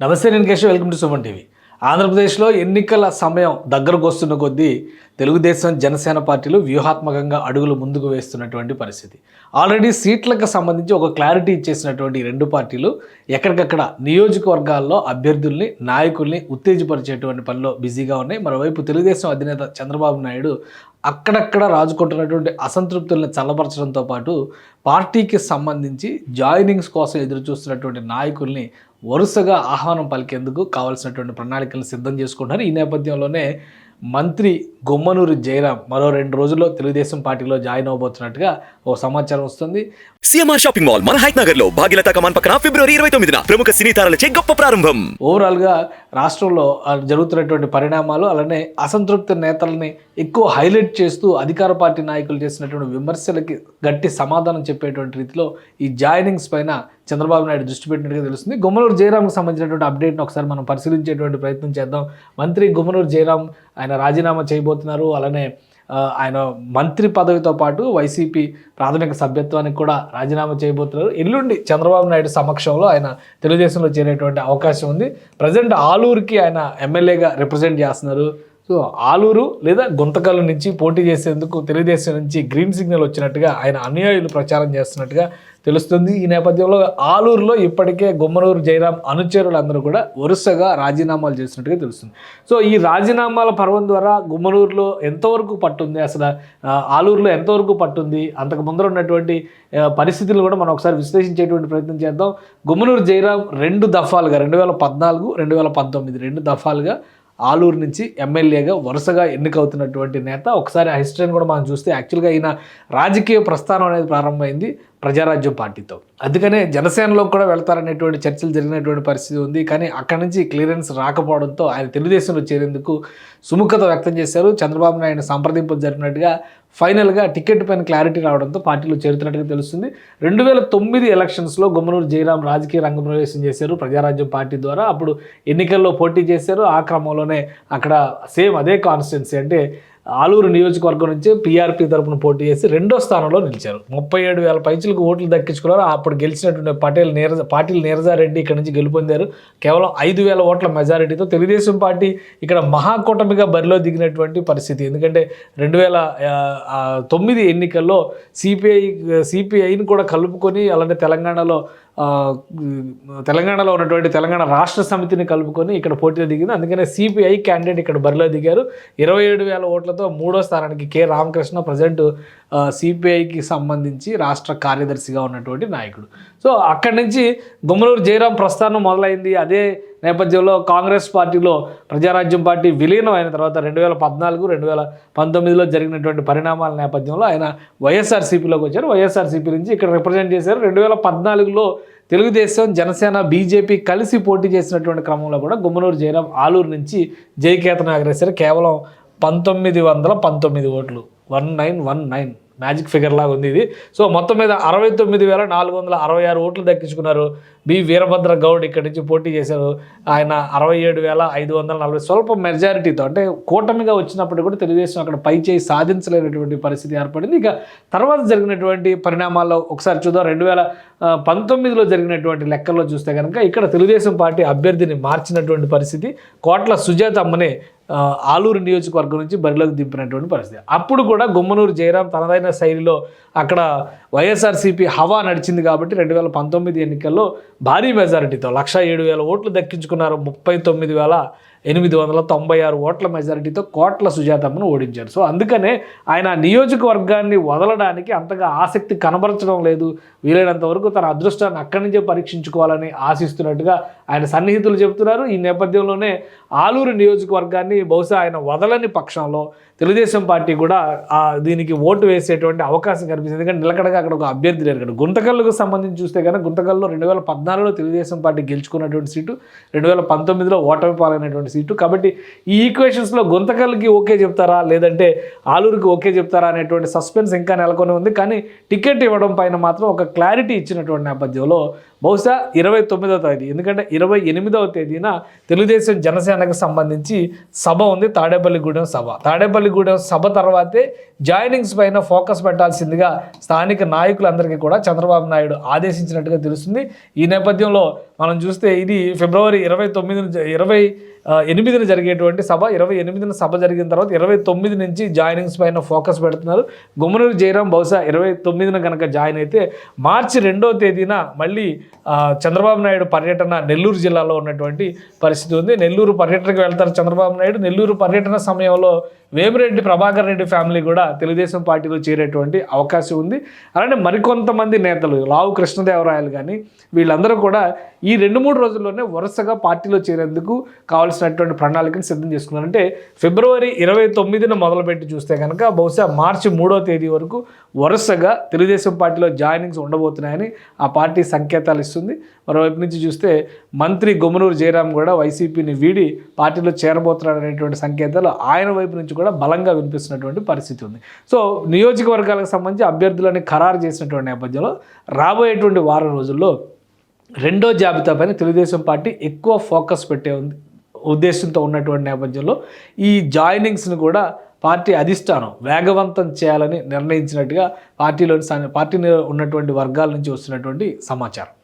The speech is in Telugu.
నమస్తే నేను Keshav welcome to Suman TV. ఆంధ్రప్రదేశ్లో ఎన్నికల సమయం దగ్గరకు వస్తున్న కొద్దీ తెలుగుదేశం జనసేన పార్టీలు వ్యూహాత్మకంగా అడుగులు ముందుకు వేస్తున్నటువంటి పరిస్థితి. ఆల్రెడీ సీట్లకు సంబంధించి ఒక క్లారిటీ ఇచ్చేసినటువంటి రెండు పార్టీలు ఎక్కడికక్కడ నియోజకవర్గాల్లో అభ్యర్థుల్ని నాయకుల్ని ఉత్తేజపరిచేటువంటి పనిలో బిజీగా ఉన్నాయి. మరోవైపు తెలుగుదేశం అధినేత చంద్రబాబు నాయుడు అక్కడక్కడ రాజుకుంటున్నటువంటి అసంతృప్తుల్ని చల్లపరచడంతో పాటు పార్టీకి సంబంధించి జాయినింగ్స్ కోసం ఎదురు చూస్తున్నటువంటి నాయకుల్ని వరుసగా ఆహ్వానం పలికేందుకు కావాల్సినటువంటి ప్రణాళికలు సిద్ధం చేసుకుంటున్నారు. ఈ నేపథ్యంలోనే మంత్రి గుమ్మనూరు జయరాం మరో రెండు రోజుల్లో తెలుగుదేశం పార్టీలో జాయిన్ అవబోతున్నట్టుగా ఓ సమాచారం వస్తుంది. సిఎంఆర్ షాపింగ్ మాల్ మన హైట్ నగర్లో భాగ్యలతా కమాన్ పక్కన ఫిబ్రవరి ఇరవై తొమ్మిదిన ప్రముఖ సినీ తారలచే గొప్ప ప్రారంభం. ఓవరాల్గా రాష్ట్రంలో ఆ, జరుగుతున్నటువంటి పరిణామాలు అలానే అసంతృప్త నేతల్ని ఎక్కువ హైలైట్ చేస్తూ అధికార పార్టీ నాయకులు చేసినటువంటి విమర్శలకి గట్టి సమాధానం చెప్పేటువంటి రీతిలో ఈ జాయినింగ్స్ పైన చంద్రబాబు నాయుడు దృష్టి పెట్టినట్టుగా తెలుస్తుంది. గుమ్మలూరు జయరాంకి సంబంధించినటువంటి అప్డేట్ని ఒకసారి మనం పరిశీలించేటువంటి ప్రయత్నం చేద్దాం. మంత్రి గుమ్మలూరు జయరాం ఆయన రాజీనామా చేయబోతున్నారు. అలానే ఆయన మంత్రి పదవితో పాటు వైసీపీ ప్రాథమిక సభ్యత్వానికి కూడా రాజీనామా చేయబోతున్నారు. ఎల్లుండి చంద్రబాబు నాయుడు సమక్షంలో ఆయన తెలుగుదేశంలో చేరేటువంటి అవకాశం ఉంది. ప్రజెంట్ ఆలూరుకి ఆయన ఎమ్మెల్యేగా రిప్రజెంట్ చేస్తున్నారు. సో ఆలూరు లేదా గుంతకల్లు నుంచి పోటీ చేసేందుకు తెలుగుదేశం నుంచి గ్రీన్ సిగ్నల్ వచ్చినట్టుగా ఆయన అనుయాయులు ప్రచారం చేస్తున్నట్టుగా తెలుస్తుంది. ఈ నేపథ్యంలో ఆలూరులో ఇప్పటికే గుమ్మనూరు జయరాం అనుచరులందరూ కూడా వరుసగా రాజీనామాలు చేసినట్టుగా తెలుస్తుంది. సో ఈ రాజీనామాల పర్వం ద్వారా గుమ్మనూరులో ఎంతవరకు పట్టుంది? అసలు ఆలూరులో ఎంతవరకు పట్టుంది? అంతకు ముందర ఉన్నటువంటి పరిస్థితులు కూడా మనం ఒకసారి విశ్లేషించేటువంటి ప్రయత్నం చేద్దాం. గుమ్మనూరు జయరాం రెండు దఫాలుగా రెండు వేల పద్నాలుగు రెండు వేల పంతొమ్మిది రెండు దఫాలుగా ఆలూరు నుంచి ఎమ్మెల్యేగా వరుసగా ఎన్నికవుతున్నటువంటి నేత. ఒకసారి ఆ హిస్టరీని కూడా మనం చూస్తే యాక్చువల్గా ఈయన రాజకీయ ప్రస్థానం అనేది ప్రారంభమైంది. ప్రజారాజ్యం పార్టీతో. అందుకనే జనసేనలో కూడా వెళ్తారనేటువంటి చర్చలు జరిగినటువంటి పరిస్థితి ఉంది. కానీ అక్కడి నుంచి క్లియరెన్స్ రాకపోవడంతో ఆయన తెలుగుదేశంలో చేరేందుకు సుముఖత వ్యక్తం చేశారు. చంద్రబాబు నాయుడు సంప్రదింపులు జరిపినట్టుగా ఫైనల్గా టికెట్ పైన క్లారిటీ రావడంతో పార్టీలో చేరుతున్నట్టుగా తెలుస్తుంది. రెండు వేల తొమ్మిది ఎలక్షన్స్లో గుమ్మనూరు జయరాం రాజకీయ రంగ ప్రవేశం చేశారు. ప్రజారాజ్యం పార్టీ ద్వారా అప్పుడు ఎన్నికల్లో పోటీ చేశారు. ఆ క్రమంలోనే అక్కడ సేమ్ అదే కాన్స్టిట్యున్సీ అంటే ఆలూరు నియోజకవర్గం నుంచి పీఆర్పీ తరపున పోటీ చేసి రెండో స్థానంలో నిలిచారు. ముప్పై ఏడు వేల పైచులకు ఓట్లు దక్కించుకున్నారు. అప్పుడు గెలిచినటువంటి పటేల్ నీరజ పాటిల్ నీరజారెడ్డి ఇక్కడ నుంచి గెలుపొందారు. కేవలం ఐదు వేల ఓట్ల మెజారిటీతో తెలుగుదేశం పార్టీ ఇక్కడ మహాకూటమిగా బరిలో దిగినటువంటి పరిస్థితి. ఎందుకంటే రెండు వేల తొమ్మిది ఎన్నికల్లో సిపిఐ సిపిఐని కూడా కలుపుకొని అలాంటి తెలంగాణలో తెలంగాణలో ఉన్నటువంటి తెలంగాణ రాష్ట్ర సమితిని కలుపుకొని ఇక్కడ పోటీలో దిగింది. అందుకనే సిపిఐ క్యాండిడేట్ ఇక్కడ బరిలో దిగారు. ఇరవై ఏడు వేల ఓట్లతో మూడో స్థానానికి కె. రామకృష్ణ ప్రజెంట్ సిపిఐకి సంబంధించి రాష్ట్ర కార్యదర్శిగా ఉన్నటువంటి నాయకుడు. సో అక్కడి నుంచి గుమ్మలూరు జయరాం ప్రస్థానం మొదలైంది. అదే నేపథ్యంలో కాంగ్రెస్ పార్టీలో ప్రజారాజ్యం పార్టీ విలీనం అయిన తర్వాత రెండు వేల పద్నాలుగు రెండు వేల పంతొమ్మిదిలో జరిగినటువంటి పరిణామాల నేపథ్యంలో ఆయన వైఎస్ఆర్సీపీలోకి వచ్చారు. వైఎస్ఆర్సీపీ నుంచి ఇక్కడ రిప్రజెంట్ చేశారు. రెండు వేల పద్నాలుగులో తెలుగుదేశం జనసేన బీజేపీ కలిసి పోటీ చేసినటువంటి క్రమంలో కూడా గుమ్మనూరు జయరాం ఆలూరు నుంచి జయకేతన ఎగరేశారు కేవలం పంతొమ్మిది వందల పంతొమ్మిది ఓట్లు. One nine one nine. Magic figure లాగా ఉంది ఇది. సో మొత్తం మీద అరవై తొమ్మిది వేల నాలుగు వందల అరవై ఆరు ఓట్లు దక్కించుకున్నారు. బి. వీరభద్ర గౌడ్ ఇక్కడి నుంచి పోటీ చేశారు. ఆయన అరవై ఏడు వేల ఐదు వందల నలభై స్వల్ప మెజారిటీతో అంటే కూటమిగా వచ్చినప్పుడు కూడా తెలుగుదేశం అక్కడ పై చేయి సాధించలేనటువంటి పరిస్థితి ఏర్పడింది. ఇక తర్వాత జరిగినటువంటి పరిణామాల్లో ఒకసారి చూద్దాం. రెండు వేల పంతొమ్మిదిలో జరిగినటువంటి లెక్కల్లో చూస్తే కనుక ఇక్కడ తెలుగుదేశం పార్టీ అభ్యర్థిని మార్చినటువంటి పరిస్థితి కోట్ల సుజాత అమ్మనే ఆలూరు నియోజకవర్గం నుంచి బరిలోకి దింపినటువంటి పరిస్థితి. అప్పుడు కూడా గుమ్మనూరు జయరాం తనదైన శైలిలో అక్కడ వైఎస్ఆర్సీపీ హవా నడిచింది కాబట్టి రెండు వేల పంతొమ్మిది ఎన్నికల్లో భారీ మెజారిటీతో లక్ష ఏడు వేల ఓట్లు దక్కించుకున్నారు ముప్పై తొమ్మిది వేల ఎనిమిది వందల తొంభై ఆరు ఓట్ల మెజారిటీతో కోట్ల సుజాతమ్మను ఓడించారు. సో అందుకనే ఆయన నియోజకవర్గాన్ని వదలడానికి అంతగా ఆసక్తి కనబరచడం లేదు. వీలైనంత వరకు తన అదృష్టాన్ని అక్కడి నుంచే పరీక్షించుకోవాలని ఆశిస్తున్నట్టుగా ఆయన సన్నిహితులు చెబుతున్నారు. ఈ నేపథ్యంలోనే ఆలూరు నియోజకవర్గాన్ని బహుశా ఆయన వదలని పక్షంలో తెలుగుదేశం పార్టీ కూడా దీనికి ఓటు వేసేటువంటి అవకాశం కనిపిస్తుంది. ఎందుకంటే నిలకడగా అక్కడ ఒక అభ్యర్థి లేరు కానీ గుంతకల్లుకు సంబంధించి చూస్తే కనుక గుంతకల్లో రెండు వేల పద్నాలుగులో తెలుగుదేశం పార్టీ గెలుచుకున్నటువంటి సీటు రెండు వేల పంతొమ్మిదిలో ఓటమి పాలైనటువంటి సీటు. కాబట్టి ఈ ఈక్వేషన్స్లో గుంతకల్కి ఓకే చెప్తారా? లేదంటే ఆలూరుకి ఓకే చెప్తారా అనేటువంటి సస్పెన్స్ ఇంకా నెలకొని ఉంది. కానీ టికెట్ ఇవ్వడం పైన మాత్రం ఒక క్లారిటీ ఇచ్చినటువంటి నేపథ్యంలో బహుశా ఇరవై తొమ్మిదవ తేదీ. ఎందుకంటే ఇరవై ఎనిమిదవ తేదీన తెలుగుదేశం జనసేనకు సంబంధించి సభ ఉంది. తాడేపల్లిగూడెం సభ. తాడేపల్లిగూడెం సభ తర్వాతే జాయినింగ్స్ పైన ఫోకస్ పెట్టాల్సిందిగా స్థానిక నాయకులందరికీ కూడా చంద్రబాబు నాయుడు ఆదేశించినట్టుగా తెలుస్తుంది. ఈ నేపథ్యంలో మనం చూస్తే ఇది ఫిబ్రవరి ఇరవై తొమ్మిది ఇరవై ఎనిమిదిన జరిగేటువంటి సభ ఇరవై ఎనిమిదిన సభ జరిగిన తర్వాత ఇరవై తొమ్మిది నుంచి జాయినింగ్స్ పైన ఫోకస్ పెడుతున్నారు. గుమ్మనూరు జయరాం బహుశా ఇరవై తొమ్మిదిన కనుక జాయిన్ అయితే మార్చి రెండో తేదీన మళ్ళీ చంద్రబాబు నాయుడు పర్యటన నెల్లూరు జిల్లాలో ఉన్నటువంటి పరిస్థితి ఉంది. నెల్లూరు పర్యటనకు వెళ్తారు చంద్రబాబు నాయుడు. నెల్లూరు పర్యటన సమయంలో వేమిరెడ్డి ప్రభాకర్ రెడ్డి ఫ్యామిలీ కూడా తెలుగుదేశం పార్టీలో చేరేటువంటి అవకాశం ఉంది. అలానే మరికొంతమంది నేతలు లావు కృష్ణదేవరాయలు కానీ వీళ్ళందరూ కూడా ఈ రెండు మూడు రోజుల్లోనే వరుసగా పార్టీలో చేరేందుకు కావాల్సినటువంటి ప్రణాళికను సిద్ధం చేసుకున్నారు అంటే ఫిబ్రవరి ఇరవై తొమ్మిదిన మొదలుపెట్టి చూస్తే కనుక బహుశా మార్చి మూడో తేదీ వరకు వరుసగా తెలుగుదేశం పార్టీలో జాయినింగ్స్ ఉండబోతున్నాయని ఆ పార్టీ సంకేతాలు ఇస్తుంది. మరోవైపు నుంచి చూస్తే మంత్రి గుమనూరు జయరాం కూడా వైసీపీని వీడి పార్టీలో చేరబోతున్నాడు అనేటువంటి సంకేతాలు ఆయన వైపు నుంచి కూడా బలంగా వినిపిస్తున్నటువంటి పరిస్థితి ఉంది. సో నియోజకవర్గాలకు సంబంధించి అభ్యర్థులని ఖరారు చేసినటువంటి నేపథ్యంలో రాబోయేటువంటి వారం రోజుల్లో రెండో జాబితా పైన తెలుగుదేశం పార్టీ ఎక్కువ ఫోకస్ పెట్టే ఉంది ఉద్దేశంతో ఉన్నటువంటి నేపథ్యంలో ఈ జాయినింగ్స్ని కూడా పార్టీ అధిష్టానం వేగవంతం చేయాలని నిర్ణయించినట్టుగా పార్టీలోని పార్టీ ఉన్నటువంటి వర్గాల నుంచి వస్తున్నటువంటి సమాచారం.